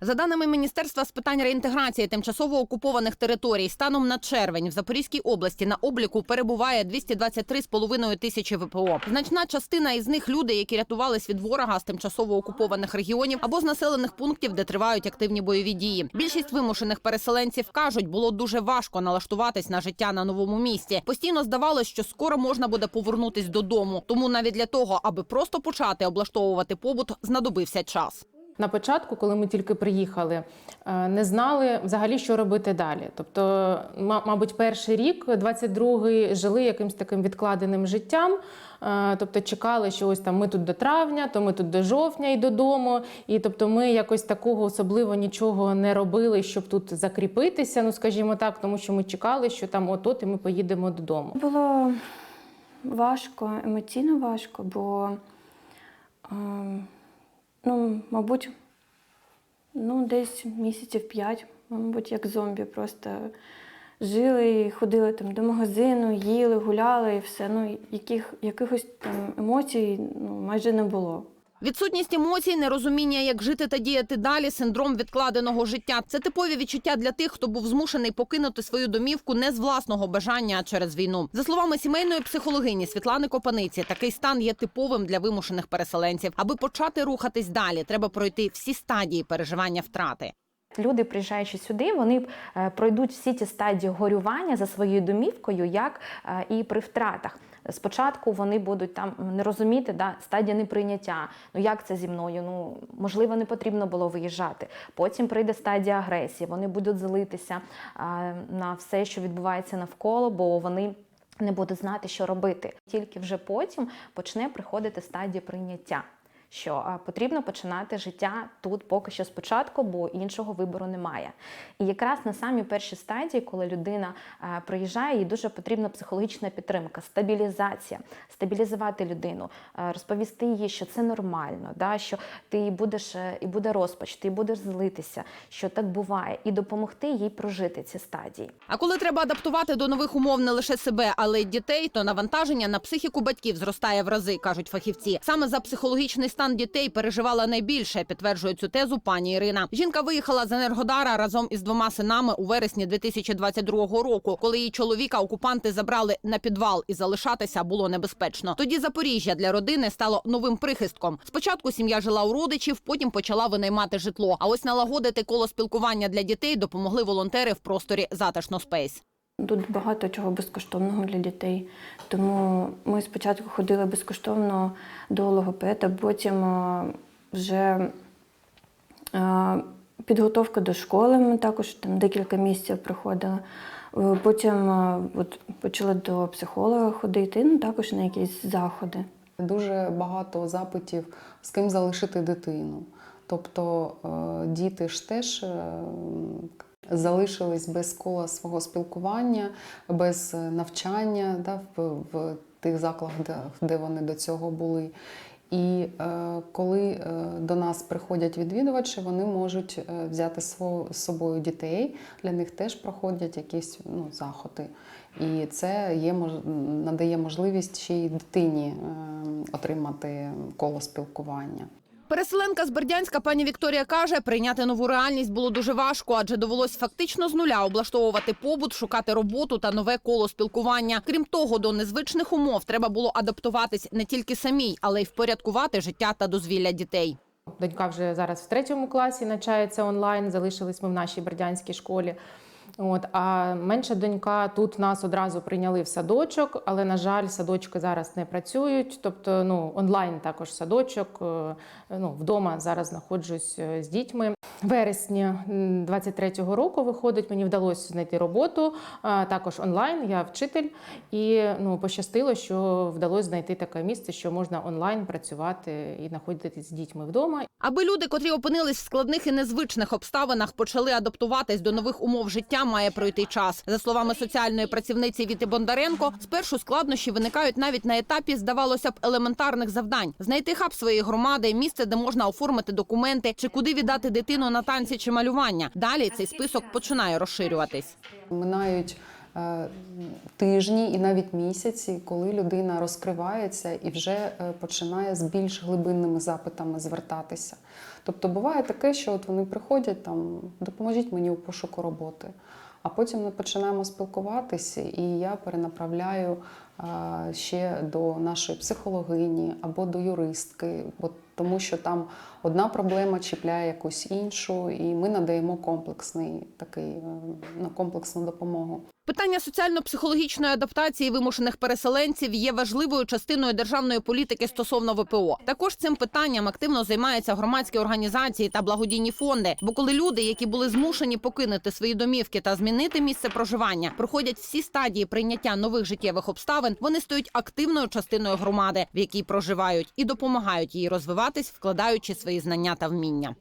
За даними Міністерства з питань реінтеграції тимчасово окупованих територій, станом на червень в Запорізькій області на обліку перебуває 223,5 тисячі ВПО. Значна частина із них люди, які рятувались від ворога з тимчасово окупованих регіонів або з населених пунктів, де тривають активні бойові дії. Більшість вимушених переселенців кажуть, було дуже важко налаштуватись на життя на новому місці. Постійно здавалось, що скоро можна буде повернутись додому. Тому навіть для того, аби просто почати облаштовувати побут, знадобився час. На початку, коли ми тільки приїхали, е, не знали взагалі, що робити далі. Тобто, мабуть, перший рік, 22-й, жили якимось таким відкладеним життям. Е, Тобто чекали, що ось там ми тут до травня, то ми тут до жовтня і додому. І тобто ми якось такого особливо нічого не робили, щоб тут закріпитися, ну скажімо так, тому що ми чекали, що там от-от і ми поїдемо додому. Було важко, емоційно важко, бо, е, ну, мабуть, ну, десь місяців п'ять, мабуть, як зомбі, просто жили і ходили там до магазину, їли, гуляли і все. Ну, яких, якихось там емоцій ну, майже не було. Відсутність емоцій, нерозуміння, як жити та діяти далі, синдром відкладеного життя це типові відчуття для тих, хто був змушений покинути свою домівку не з власного бажання, а через війну. За словами сімейної психологині Світлани Копаниці, такий стан є типовим для вимушених переселенців. Аби почати рухатись далі, треба пройти всі стадії переживання втрати. Люди, приїжджаючи сюди, вони е, пройдуть всі ті стадії горювання за своєю домівкою, як е, і при втратах. Спочатку вони будуть там не розуміти, да, стадія неприйняття. Ну як це зі мною? Ну можливо, не потрібно було виїжджати. Потім прийде стадія агресії. Вони будуть злитися е, на все, що відбувається навколо, бо вони. Не будуть знати, що робити. Тільки вже потім почне приходити стадія прийняття що потрібно починати життя тут поки що спочатку, бо іншого вибору немає. І якраз на самій першій стадії, коли людина приїжджає, їй дуже потрібна психологічна підтримка, стабілізація, стабілізувати людину, розповісти їй, що це нормально, да, що ти будеш е, і буде розпач, ти будеш злитися, що так буває, і допомогти їй прожити ці стадії. А коли треба адаптувати до нових умов не лише себе, але й дітей, то навантаження на психіку батьків зростає в рази, кажуть фахівці. Саме за психологічний стан дітей переживала найбільше, підтверджує цю тезу пані Ірина. Жінка виїхала з Енергодара разом із двома синами у вересні 2022 року, коли її чоловіка окупанти забрали на підвал і залишатися було небезпечно. Тоді Запоріжжя для родини стало новим прихистком. Спочатку сім'я жила у родичів, потім почала винаймати житло. А ось налагодити коло спілкування для дітей допомогли волонтери в просторі затишно спейс. Тут багато чого безкоштовного для дітей. Тому ми спочатку ходили безкоштовно до логопеда, потім вже підготовка до школи. Ми також там декілька місяців проходили. Е, Потім от, почали до психолога ходити, ну також на якісь заходи. Дуже багато запитів, з ким залишити дитину. Тобто е, діти ж теж е, залишились без кола свого спілкування, без е, навчання да, в, в тих закладах, де, вони до цього були. І е, коли е, до нас приходять відвідувачі, вони можуть е, взяти з собою дітей. Для них теж проходять якісь ну, заходи. І це є, надає можливість ще й дитині е, отримати коло спілкування. Переселенка з Бердянська пані Вікторія каже, прийняти нову реальність було дуже важко, адже довелось фактично з нуля облаштовувати побут, шукати роботу та нове коло спілкування. Крім того, до незвичних умов треба було адаптуватись не тільки самій, але й впорядкувати життя та дозвілля дітей. Донька вже зараз в третьому класі навчається онлайн. Залишились ми в нашій бердянській школі. От, а менша донька тут нас одразу прийняли в садочок, але на жаль, садочки зараз не працюють. Тобто, ну онлайн також садочок. е, Ну вдома зараз знаходжусь е, з дітьми. В Вересні м, 23-го року виходить. Мені вдалося знайти роботу також онлайн. Я вчитель, і ну пощастило, що вдалося знайти таке місце, що можна онлайн працювати і знаходитись з дітьми вдома. Аби люди, котрі опинились в складних і незвичних обставинах, почали адаптуватись до нових умов життя, має пройти час. За словами соціальної працівниці Віти Бондаренко, спершу складнощі виникають навіть на етапі, здавалося б, елементарних завдань: знайти хаб своєї громади, місце, де можна оформити документи, чи куди віддати дитину на танці чи малювання. Далі цей список починає розширюватись. Минають тижні і навіть місяці, коли людина розкривається і вже е, починає з більш глибинними запитами звертатися. Тобто буває таке, що от вони приходять там, допоможіть мені у пошуку роботи. А потім ми починаємо спілкуватися, і я перенаправляю ще до нашої психологині або до юристки, бо тому що там одна проблема чіпляє якусь іншу, і ми надаємо комплексний такий е, ну, комплексну допомогу. Питання соціально-психологічної адаптації вимушених переселенців є важливою частиною державної політики стосовно ВПО. Також цим питанням активно займаються громадські організації та благодійні фонди. Бо коли люди, які були змушені покинути свої домівки та змінити місце проживання, проходять всі стадії прийняття нових життєвих обставин, вони стають активною частиною громади, в якій проживають, і допомагають їй розвиватись, вкладаючи свої знання та вміння.